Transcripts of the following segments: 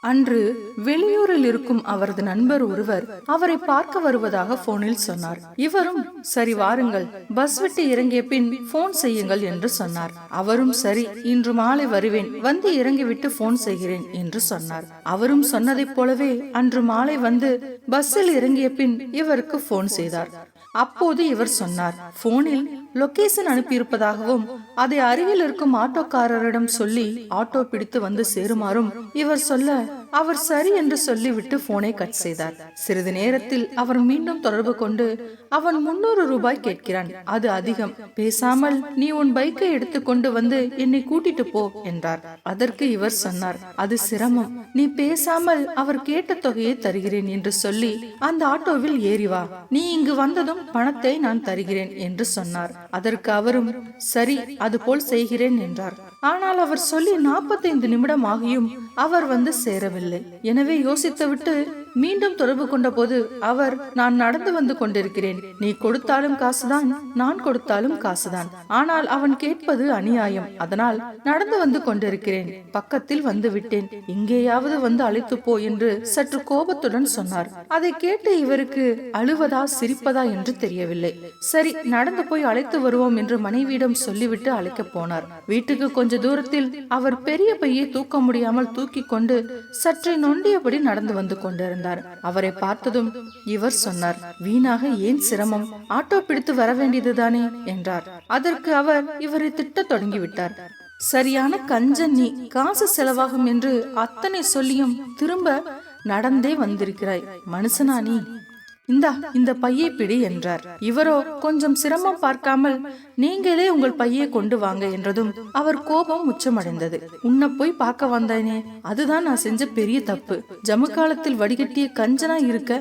அன்று வெளியூரில் இருக்கும் அவரது நண்பர் ஒருவர் அவரை பார்க்க வருவதாக போனில் சொன்னார். இவரும் சரி வாருங்கள் பஸ் விட்டு இறங்கிய பின் போன் செய்யுங்கள் என்று சொன்னார். அவரும் சரி இன்று மாலை வருவேன் வந்து இறங்கிவிட்டு போன் செய்கிறேன் என்று சொன்னார். அவரும் சொன்னதைப் போலவே அன்று மாலை வந்து பஸ்ஸில் இறங்கிய பின் இவருக்கு போன் செய்தார். அப்போது இவர் சொன்னார் போனில் லொகேஷன் அனுப்பியிருப்பதாகவும் அதை அருகில் இருக்கும் ஆட்டோக்காரரிடம் சொல்லி ஆட்டோ பிடித்து வந்து சேருமாறும் இவர் சொல்ல அவர் சரி என்று சொல்லிவிட்டு போனை கட் செய்தார். சிறிது நேரத்தில் அவர் மீண்டும் தொடர்பு கொண்டு அவன் முன்னூறு ரூபாய் கேட்கிறான். அது அதிகம். பேசாமல் நீ உன் பைக்கை எடுத்துக்கொண்டு வந்து என்னை கூட்டிட்டு போ என்றார். அதற்கு இவர் சொன்னார் அது சிரமம். நீ பேசாமல் அவர் கேட்ட தொகையை தருகிறேன் என்று சொல்லி அந்த ஆட்டோவில் ஏறி வா. நீ இங்கு வந்ததும் பணத்தை நான் தருகிறேன் என்று சொன்னார். அதற்கு அவரும் சரி அதுபோல் செய்கிறேன் என்றார். ஆனால் அவர் சொல்லி நாற்பத்தைந்து நிமிடம் ஆகியும் அவர் வந்து சேரவில்லை. எனவே யோசித்துவிட்டு மீண்டும் தொடர்பு கொண்ட போது அவர் நான் நடந்து வந்து கொண்டிருக்கிறேன். நீ கொடுத்தாலும் காசுதான் நான் கொடுத்தாலும் காசுதான். ஆனால் அவன் கேட்பது அநியாயம். அதனால் நடந்து வந்து கொண்டிருக்கிறேன். பக்கத்தில் வந்து விட்டேன். இங்கேயாவது வந்து அழைத்து போ என்று சற்று கோபத்துடன் சொன்னார். அதை கேட்டு இவருக்கு அழுவதா சிரிப்பதா என்று தெரியவில்லை. சரி நடந்து போய் அழைத்து வருவோம் என்று மனைவியிடம் சொல்லிவிட்டு அழைக்க போனார். வீட்டுக்கு கொஞ்ச தூரத்தில் அவர் பெரிய பையை தூக்க முடியாமல் தூக்கி கொண்டு சற்றை நொண்டியபடி நடந்து வந்து கொண்டிருந்தார். அவரை பார்த்ததும் இவர் சொன்னார் வீணாக ஏன் சிரமம்? ஆட்டோ பிடித்து வர வேண்டியதுதானே என்றார். அதற்கு அவர் இவரை திட்டத் தொடங்கிவிட்டார். சரியான கஞ்சன் நீ காசு செலவாகும் என்று அத்தனை சொல்லியும் திரும்ப நடந்தே வந்திருக்கிறாய். மனுஷனா நீ? இந்தா இந்த பையை பிடி என்றார். இவரோ கொஞ்சம் சிரமம் பார்க்காமல் நீங்களே உங்கள் பையை கொண்டு வாங்க என்றதும் அவர் கோபம் உச்சமடைந்தது. உன்னை போய் பார்க்க வந்தேனே அதுதான் நான் செஞ்ச பெரிய தப்பு. ஜமுக்காலத்தில் வடிகட்டிய கஞ்சனா இருக்க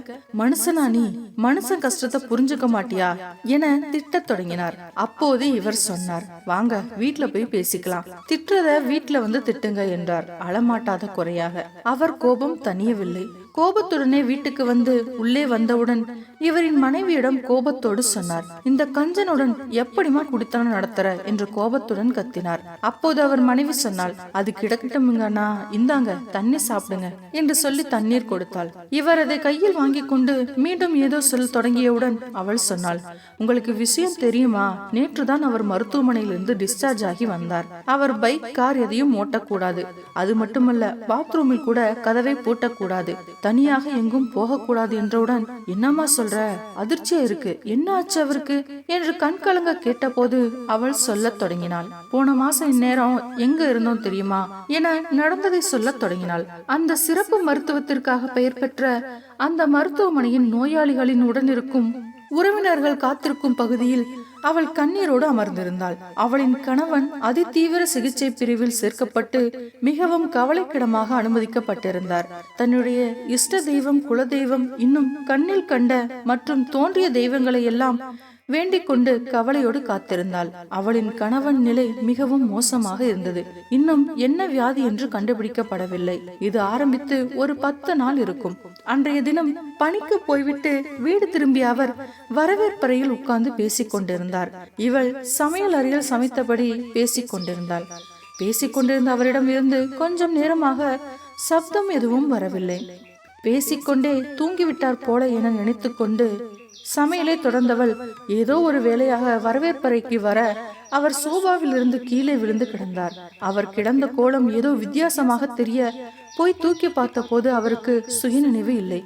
மனுஷனா நீ? மனுஷன் கஷ்டத்தை புரிஞ்சுக்க மாட்டியா? என திட்டத் தொடங்கினார். அப்போது இவர் சொன்னார் வாங்க வீட்ல போய் பேசிக்கலாம். திட்டுறத வீட்ல வந்து திட்டுங்க என்றார் அழமாட்டாத குறையாக. அவர் கோபம் தனியவில்லை கோபத்துடனே வீட்டுக்கு வந்து உள்ளே வந்தவுடன் இவரின் மனைவியிடம் கோபத்தோடு சொன்னார். இந்த கஞ்சனுடன் எப்படிமா குடித்தனம் நடத்துற? என்று கோபத்துடன் கத்தினார். அப்போது அவர் மனைவி சொன்னாள் அது கிடக்கட்டுமுங்கண்ணா இந்தாங்க தண்ணி சாப்பிடுங்க என்று சொல்லி தண்ணீர் கொடுத்தாள். இவர் அதை கையில் வாங்கி கொண்டு மீண்டும் ஏதோ சொல்ல தொடங்கியவுடன் அவள் சொன்னாள் உங்களுக்கு விஷயம் தெரியுமா? நேற்றுதான் அவர் மருத்துவமனையிலிருந்து டிஸ்சார்ஜ் ஆகி வந்தார். அவர் பைக் கார் எதையும் ஓட்டக்கூடாது. அது மட்டுமல்ல பாத்ரூமில் கூட கதவை பூட்டக்கூடாது. தனியாக எங்கும் போகக்கூடாது என்றவுடன் என்னம்மா சொல்ற? அதிர்ச்சியா இருக்கு. என்ன ஆச்சு அவருக்கு? என்று கண் கலங்க கேட்டபோது அவள் சொல்லத் தொடங்கினாள். போன மாசம் இந்நேரம் எங்க இருந்தோம் தெரியுமா? என நடந்ததை சொல்லத் தொடங்கினாள். அந்த சிறப்பு மருத்துவத்திற்காக பெயர் பெற்ற அந்த மருத்துவமனையின் நோயாளிகளின் உடன் இருக்கும் உறவினர்கள் காத்திருக்கும் பகுதியில் அவள் கண்ணீரோடு அமர்ந்திருந்தாள். அவளின் கணவன் அதிதீவிர சிகிச்சை பிரிவில் சேர்க்கப்பட்டு மிகவும் கவலைக்கிடமாக அனுமதிக்கப்பட்டிருந்தார். தன்னுடைய இஷ்ட தெய்வம் குலதெய்வம் இன்னும் கண்ணில் கண்ட மற்றும் தோன்றிய தெய்வங்களை எல்லாம் வேண்டிக் கொண்டு கவலையோடு காத்திருந்தாள். அவளின் கணவன் நிலை மிகவும் மோசமாக இருந்தது. இன்னும் என்ன வியாதி என்று கண்டுபிடிக்கப்படவில்லை. இது ஆரம்பித்து ஒரு பத்து நாள் இருக்கும். அன்றைய தினம் பணிக்கு போய்விட்டு வீடு திரும்பிய அவர் வரவேற்பறையில் உட்கார்ந்து பேசிக் கொண்டிருந்தார் இவள் சமையல் அறையில் சமைத்தபடி பேசிக் கொண்டிருந்தாள் பேசிக் கொண்டிருந்த அவரிடம் இருந்து கொஞ்சம் நேரமாக சப்தம் எதுவும் வரவில்லை. பேசிக்கொண்டே தூங்கிவிட்டார் போல என நினைத்து கொண்டு சமையலை தொடர்ந்தவள் ஏதோ ஒரு வேலையாக வரவேற்பறைக்கு வர அவர் சோபாவில் இருந்து கீழே விழுந்து கிடந்தார். அவர் கிடந்த கோலம் ஏதோ வித்தியாசமாக தெரிய போய் தூக்கி பார்த்தபோது அவருக்கு சுயநினைவு இல்லை.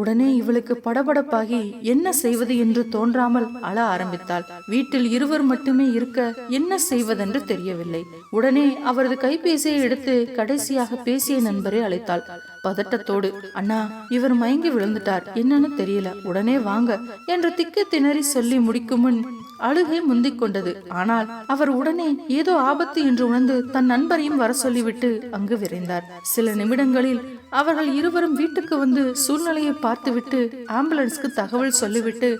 உடனே இவளுக்கு படபடப்பாகி என்ன செய்வது என்று தோன்றாமல் அழ ஆரம்பித்தாள். வீட்டில் இருவர் மட்டுமே இருக்க என்ன செய்வதென்று தெரியவில்லை. உடனே அவரது கைபேசியை எடுத்து கடைசியாக பேசிய நண்பரை அழைத்தாள். பதட்டத்தோடு அண்ணா இவர் மயங்கி விழுந்துட்டார். என்னன்னு தெரியல. உடனே வாங்க என்று திக்கு திணறி சொல்லி முடிக்கும் முன் அழுகை முந்திக் கொண்டது. ஆனால் அவர் உடனே ஏதோ ஆபத்து என்று உணர்ந்து தன் நண்பரையும் வர சொல்லிவிட்டு அங்கு விரைந்தார். சில நிமிடங்களில் அவர்கள் இருவரும் வீட்டுக்கு வந்து சூழ்நிலையை பார்த்துவிட்டு ஆம்புலன்ஸ்க்கு தகவல் சொல்லிவிட்டு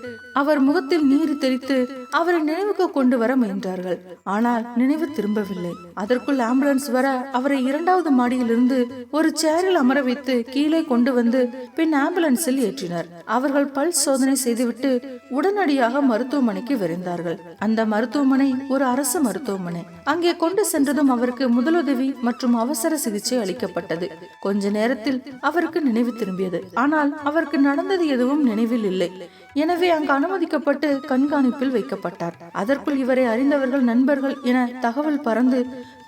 அவர் முகத்தில் நீர் தெரித்து அவரை நினைவுக்கு கொண்டு வர முயன்றார்கள். ஆனால் நினைவு திரும்பவில்லை. அதற்குள் ஆம்புலன்ஸ் வர அவரை இரண்டாவது மாடியிலிருந்து ஒரு சேரில் அமர வைத்து கீழே கொண்டு வந்து பின் ஆம்புலன்ஸில் ஏற்றினர். அவர்கள் பல் சோதனை செய்துவிட்டு உடனடியாக மருத்துவமனைக்கு விரைந்தார்கள். அந்த மருத்துவமனை ஒரு அரசு மருத்துவமனை. அங்கே கொண்டு சென்றதும் அவருக்கு முதலுதவி மற்றும் அவசர சிகிச்சை அளிக்கப்பட்டது. கொஞ்ச நேரத்தில் நேரத்தில் அவருக்கு நினைவு திரும்பியது. ஆனால் அவருக்கு நடந்தது எதுவும் நினைவில் இல்லை. எனவே அங்கு அனுமதிக்கப்பட்டு கண்காணிப்பில் வைக்கப்பட்டார். அதற்குள் இவரை அறிந்தவர்கள் நண்பர்கள் என தகவல் பறந்து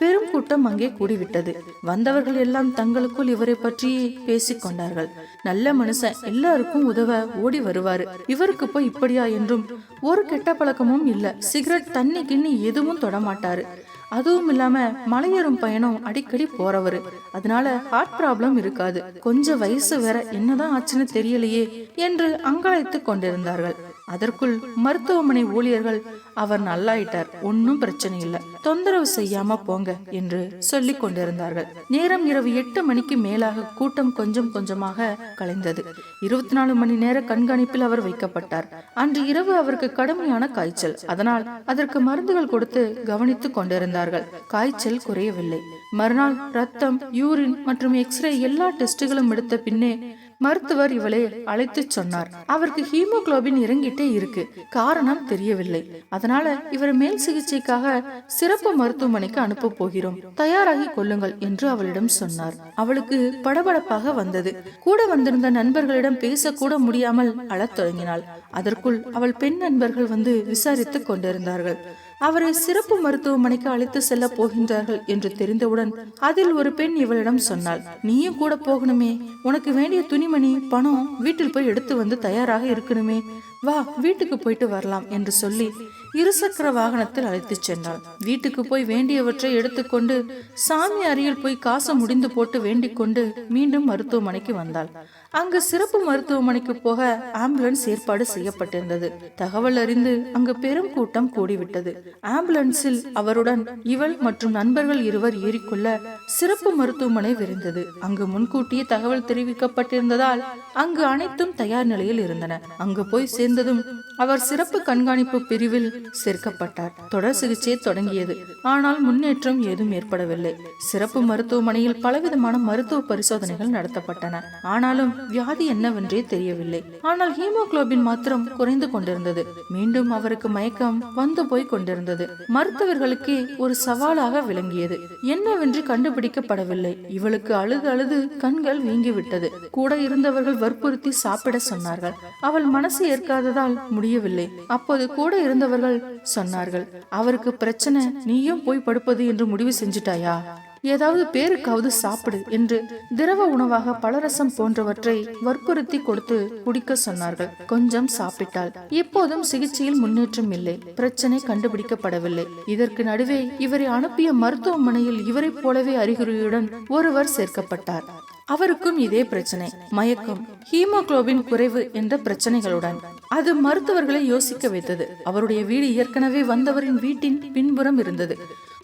பெரும் கூட்டம் அங்கே கூடிவிட்டது. வந்தவர்கள் எல்லாம் தங்களுக்குள் இவரை பற்றி பேசிக் கொண்டார்கள். நல்ல மனுஷன் எல்லாருக்கும் உதவ ஓடி வருவாரு. இவருக்கு போய் இப்படியா என்றும் ஒரு கெட்ட பழக்கமும் இல்ல. சிகரெட் தண்ணி கிண்ணி எதுவும் தொடமாட்டாரு அதுவும் இல்லாம மலையேறும் பயணம் அடிக்கடி போறவர். அதனால ஹார்ட் ப்ராப்ளம் இருக்காது. கொஞ்சம் வயசு வேற என்னதான் ஆச்சுன்னு தெரியலையே என்று அங்காளித்து கொண்டிருந்தார்கள். அதற்குள் மருத்துவமனை ஊழியர்கள் அவர் நல்லாயிட்டார் ஒன்னும் பிரச்சனை இல்ல தொந்தரவு செய்யாம போங்க என்று சொல்லிக் கொண்டிருந்தார்கள். நேரம் இரவு எட்டு மணிக்கு மேலாக கூட்டம் கொஞ்சம் கொஞ்சமாக கலைந்தது. இருபத்தி நாலு மணி நேர கண்காணிப்பில் அவர் வைக்கப்பட்டார். அன்று இரவு அவருக்கு கடுமையான காய்ச்சல். அதனால் அதற்கு மருந்துகள் கொடுத்து கவனித்துக் கொண்டிருந்தார்கள். காய்ச்சல் குறையவில்லை. மறுநாள் ரத்தம் யூரின் மற்றும் எக்ஸ்ரே எல்லா டெஸ்டுகளும் எடுத்த பின்னே மருத்துவர் இவளை அழைத்து சொன்னார். அவருக்கு ஹீமோகுளோபின் இறங்கிட்டே இருக்கு. காரணம் தெரியவில்லை. அதனால இவர் மேல் சிகிச்சைக்காக சிறப்பு மருத்துவமனைக்கு அனுப்ப போகிறோம். தயாராகி கொள்ளுங்கள் என்று அவளிடம் சொன்னார். அவளுக்கு படபடப்பாக வந்தது. கூட வந்திருந்த நண்பர்களிடம் பேசக்கூட முடியாமல் அழத் தொடங்கினாள். அதற்குள் அவள் பெண் நண்பர்கள் வந்து விசாரித்துக் கொண்டிருந்தார்கள். அவரை சிறப்பு மருத்துவமனைக்கு அழைத்து செல்ல போகின்றார்கள் என்று தெரிந்தவுடன் அதில் ஒரு பெண் இவளிடம் சொன்னாள் நீயும் கூட போகணுமே. உனக்கு வேண்டிய துணிமணி பணம் வீட்டில் போய் எடுத்து வந்து தயாராக இருக்கணுமே. வா வீட்டுக்கு போயிட்டு வரலாம் என்று சொல்லி இருசக்கர வாகனத்தில் அழைத்துச் சென்றாள் வீட்டுக்கு போய் வேண்டியவற்றை எடுத்துக்கொண்டு சாமி அறையில் போய் காசு முடிந்து போட்டு வேண்டிக் கொண்டு மீண்டும் மருத்துவமனைக்கு வந்தாள். அங்கு சிறப்பு மருத்துவமனைக்கு போக ஆம்புலன்ஸ் ஏற்பாடு செய்யப்பட்டிருந்தது. தகவல் அறிந்து அங்கு பெரும் கூட்டம் கூடிவிட்டது. ஆம்புலன்ஸில் அவருடன் இவள் மற்றும் நண்பர்கள் இருவர் ஏறிக்கொள்ள சிறப்பு மருத்துவமனை விரைந்தது. அங்கு முன்கூட்டியே தகவல் தெரிவிக்கப்பட்டிருந்ததால் அங்கு அனைத்தும் தயார் நிலையில் இருந்தன. அங்கு போய் சேர்ந்ததும் அவர் சிறப்பு கண்காணிப்பு பிரிவில் சேர்க்கப்பட்டார். தொடர் சிகிச்சை தொடங்கியது. ஆனால் முன்னேற்றம் ஏதும் ஏற்படவில்லை. சிறப்பு மருத்துவமனையில் பலவிதமான மருத்துவ பரிசோதனைகள் நடத்தப்பட்டன. ஆனாலும் வியாதி என்னவென்றே தெரியவில்லை. ஆனால் ஹீமோகுளோபின் மாத்திரம் குறைந்து கொண்டிருந்தது. மீண்டும் அவருக்கு மயக்கம் வந்து போய் கொண்டிருந்தது. மருத்துவர்களுக்கே ஒரு சவாலாக விளங்கியது. என்னவென்று கண்டுபிடிக்கப்படவில்லை. இவளுக்கு அழுது அழுது கண்கள் வீங்கிவிட்டது. கூட இருந்தவர்கள் வற்புறுத்தி சாப்பிட சொன்னார்கள். அவள் மனசு ஏற்காததால் முடியவில்லை. அப்போது கூட இருந்தவர்கள் சொன்னார்கள். அவருக்கு பிரச்சனை நீயும் போய் படுப்பது என்று முடிவு செஞ்சிட்டாயா? ஏதாவது பேருக்காவது சாப்பிடு என்று திரவ உணவாக பலரசம் போன்றவற்றை வற்புறுத்தி கொடுத்து குடிக்க சொன்னார்கள். கொஞ்சம் சாப்பிட்டாள். இப்போதும் சிகிச்சையில் முன்னேற்றம் இல்லை. பிரச்சனை கண்டுபிடிக்கப்படவில்லை. இதற்கு நடுவே இவரை அனுப்பிய மருத்துவமனையில் இவரைப் போலவே அறிகுறியுடன் ஒருவர் சேர்க்கப்பட்டார். அவருக்கும் இதே பிரச்சனை. மயக்கம். ஹீமோகுளோபின் குறைவு என்ற பிரச்சனைகளுடன். அது மருத்துவர்களை யோசிக்க வைத்தது. அவருடைய வீடு ஏற்கனவே வந்தவரின் வீட்டின் பின்புறம் இருந்தது.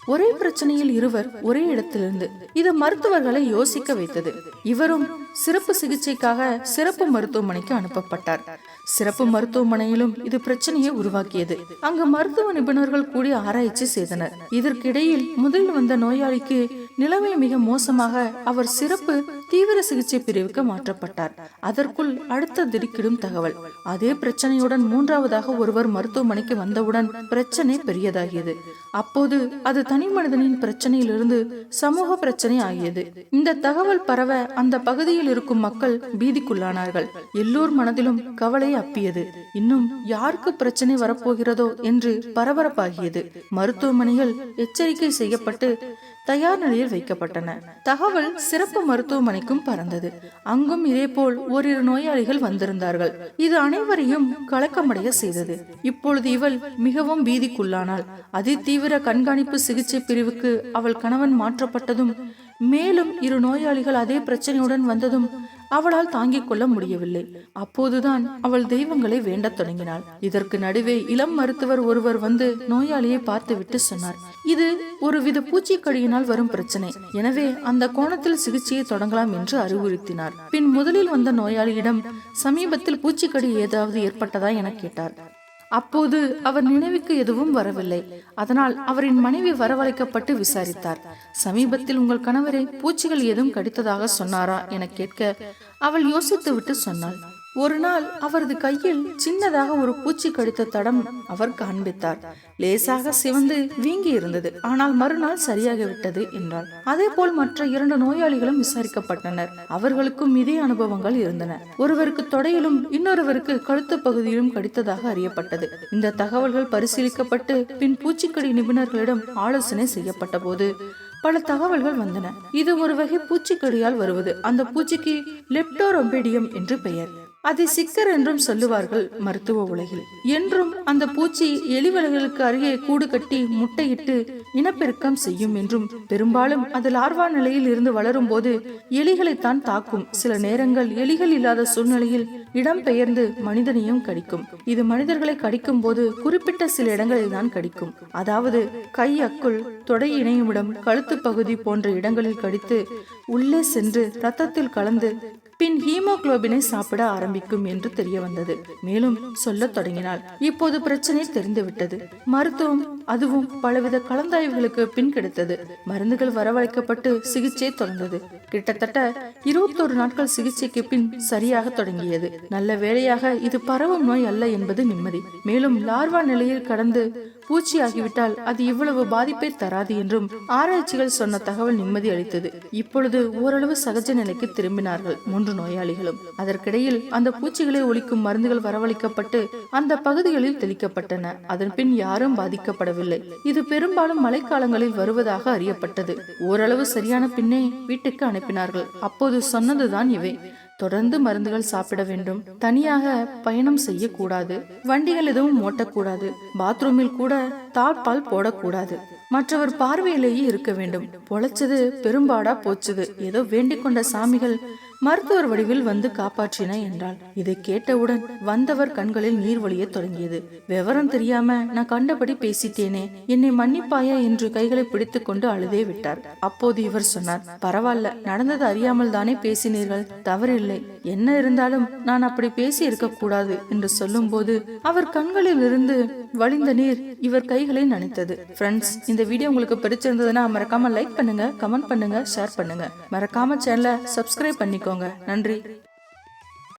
ஒரே பிரச்சனையில் இருவர் ஒரே இடத்திலிருந்து. இது மருத்துவர்களை யோசிக்க வைத்தது. இவரும் சிறப்பு சிகிச்சைக்காக சிறப்பு மருத்துவமனைக்கு அனுப்பப்பட்டார். சிறப்பு மருத்துவமனையிலும் இது பிரச்சனையை உருவாக்கியது. அங்கு மருத்துவ நிபுணர்கள் கூடி ஆராய்ச்சி செய்தனர். இதற்கிடையில் முதலில் வந்த நோயாளிக்கு நிலைமை மிக மோசமாக அவர் சிறப்பு தீவிர சிகிச்சை பிரிவுக்கு மாற்றப்பட்டார். அதற்குள் அடுத்த திடுக்கிடும் தகவல். அதே பிரச்சனையுடன் மூன்றாவதாக ஒருவர் மருத்துவமனைக்கு வந்தவுடன் பிரச்சனை பெரியதாகியது. அப்போது அது தனி மனிதனின் பிரச்சனையிலிருந்து சமூக பிரச்சனை ஆகியது. இந்த தகவல் பரவ அந்த பகுதியில் இருக்கும் மக்கள் பீதிக்குள்ளானார்கள். எல்லோர் மனதிலும் கவலை அப்பியது. இன்னும் யாருக்கு பிரச்சனை வரப்போகிறதோ என்று பரபரப்பாகியது. மருத்துவமனைகள் எச்சரிக்கை செய்யப்பட்டு தயார் நிலையில் வைக்கப்பட்டன. தகவல் சிறப்பு மருத்துவமனை மருத்துவமனைக்கும் பறந்தது. அங்கும் இதேபோல் ஓரிரு நோயாளிகள் வந்திருந்தார்கள். இது அனைவரையும் கலக்கமடைய செய்தது. இப்பொழுது இவள் மிகவும் பீதிக்குள்ளானாள். அதிதீவிர கண்காணிப்பு சிகிச்சை பிரிவுக்கு அவள் கணவன் மாற்றப்பட்டதும் மேலும் இரு நோயாளிகள் அதே பிரச்சனையுடன் வந்ததும் அவளால் தாங்கிக் கொள்ள முடியவில்லை. அப்போதுதான் அவள் தெய்வங்களை வேண்டத் தொடங்கினாள். இதற்கு நடுவே இளம் மருத்துவர் ஒருவர் வந்து நோயாளியை பார்த்துவிட்டு சொன்னார். இது ஒருவித பூச்சிக்கடியினால் வரும் பிரச்சனை. எனவே அந்த கோணத்தில் சிகிச்சையை தொடங்கலாம் என்று அறிவுறுத்தினார். பின் முதலில் வந்த நோயாளியிடம் சமீபத்தில் பூச்சிக்கடி ஏதாவது ஏற்பட்டதா? என கேட்டார். அப்போது அவர் நினைவுக்கு எதுவும் வரவில்லை. அதனால் அவரின் மனைவி வரவழைக்கப்பட்டு விசாரித்தார். சமீபத்தில் உங்கள் கணவரை பூச்சிகள் ஏதும் கடித்ததாக சொன்னாரா என கேட்க அவள் யோசித்துவிட்டு சொன்னாள். ஒரு நாள் அவரது கையில் சின்னதாக ஒரு பூச்சி கடித்த தடம் அவர் காண்பித்தார். லேசாக சிவந்து வீங்கி இருந்தது. ஆனால் மறுநாள் சரியாகிவிட்டது என்றார். அதே போல் மற்ற இரண்டு நோயாளிகளும் விசாரிக்கப்பட்டனர். அவர்களுக்கும் இதே அனுபவங்கள் இருந்தன. ஒருவருக்கு தொடையிலும் இன்னொருவருக்கு கழுத்து பகுதியிலும் கடித்ததாக அறியப்பட்டது. இந்த தகவல்கள் பரிசீலிக்கப்பட்டு பின் பூச்சிக்கடி நிபுணர்களிடம் ஆலோசனை செய்யப்பட்ட போது பல தகவல்கள் வந்தன. இது ஒரு வகை பூச்சிக்கடியால் வருவது. அந்த பூச்சிக்கு லெப்டோரொம்பேடியம் என்று பெயர். அதை சிக்கர் என்றும் சொல்லுவார்கள் மருத்துவ உலகில். என்றும் அந்த பூச்சி எலிவலைகளுக்கு அருகே கூடு கட்டி முட்டையிட்டு இனப்பெருக்கம் செய்யும் என்றும் பெரும்பாலும் அது லார்வா நிலையில் இருந்து வளரும் போது எலிகளைத்தான் தாக்கும். சில நேரங்கள் எலிகள் இல்லாத சூழ்நிலையில் இடம் பெயர்ந்து மனிதனையும் கடிக்கும். இது மனிதர்களை கடிக்கும் போது குறிப்பிட்ட சில இடங்களில் தான் கடிக்கும். அதாவது கை அக்குள் தொடை இணையுமிடம் கழுத்து பகுதி போன்ற இடங்களில் கடித்து உள்ளே சென்று ரத்தத்தில் கலந்து பின் ஹீமோகுளோபினை சாப்பிட ஆரம்பிக்கும் என்று தெரிய வந்தது மேலும் சொல்லத் தொடங்கினாள். இப்போது பிரச்சனை தெரிந்துவிட்டது. மருத்துவம் அதுவும் பலவித கலந்தாய்வுகளுக்கு பின் கிடைத்தது. மருந்துகள் வரவழைக்கப்பட்டு சிகிச்சை தொடர்ந்தது. கிட்டத்தட்ட இருபத்தோரு நாட்கள் சிகிச்சைக்கு பின் சரியாக தொடங்கியது. நல்ல வேளையாக இது பரவும் நோய் அல்ல என்பது நிம்மதி. மேலும் லார்வா நிலையில் கடந்து பூச்சியாகிவிட்டால் அது இவ்வளவு பாதிப்பை தராது என்றும் ஆராய்ச்சிகள் சொன்ன தகவல் நிம்மதி அளித்தது. இப்பொழுது ஓரளவு சகஜ நிலைக்கு திரும்பினார்கள் மூன்று நோயாளிகளும். அதற்கிடையில் அந்த பூச்சிகளை ஒழிக்கும் மருந்துகள் வரவழைக்கப்பட்டு அந்த பகுதிகளில் தெளிக்கப்பட்டன. அதன் பின் யாரும் பாதிக்கப்படவில்லை. இது பெரும்பாலும் மழைக்காலங்களில் வருவதாக அறியப்பட்டது. ஓரளவு சரியான பின்னே வீட்டுக்கு அனுப்பினார்கள். அப்போது சொன்னதுதான் இவை. தொடர்ந்து மருந்துகள் சாப்பிட வேண்டும். தனியாக பயணம் செய்யக்கூடாது. வண்டிகள் எதுவும் ஓட்டக்கூடாது. பாத்ரூமில் கூட தாழ்பால் போடக்கூடாது. மற்றவர் பார்வையிலேயே இருக்க வேண்டும். பொழைச்சது பெரும்பாடா போச்சுது. ஏதோ வேண்டிக் கொண்ட சாமிகள் மருத்துவர் வடிவில் வந்து காப்பாற்றின என்றாள். இதை கேட்டவுடன் வந்தவர் கண்களில் நீர் வழிய தொடங்கியது. விவரம் தெரியாம நான் கண்டபடி பேசிட்டேனே. என்னை மன்னிப்பாயா என்று கைகளை பிடித்துக் கொண்டு அழுதே விட்டார். அப்போது இவர் சொன்னார் பரவாயில்ல நடந்தது அறியாமல் தானே பேசினீர்கள். தவறில்லை. என்ன இருந்தாலும் நான் அப்படி பேசி இருக்க கூடாது என்று சொல்லும் போது அவர் கண்களில் இருந்து வழிந்த நீர் இவர் கைகளை நனைத்தது. ஃப்ரெண்ட்ஸ் இந்த வீடியோ உங்களுக்கு பிடிச்சிருந்ததுன்னா மறக்காம லைக் பண்ணுங்க கமெண்ட் பண்ணுங்க ஷேர் பண்ணுங்க. மறக்காம சேனலை சப்ஸ்கிரைப் தெரிஞ்சுக்கோங்க நன்றி.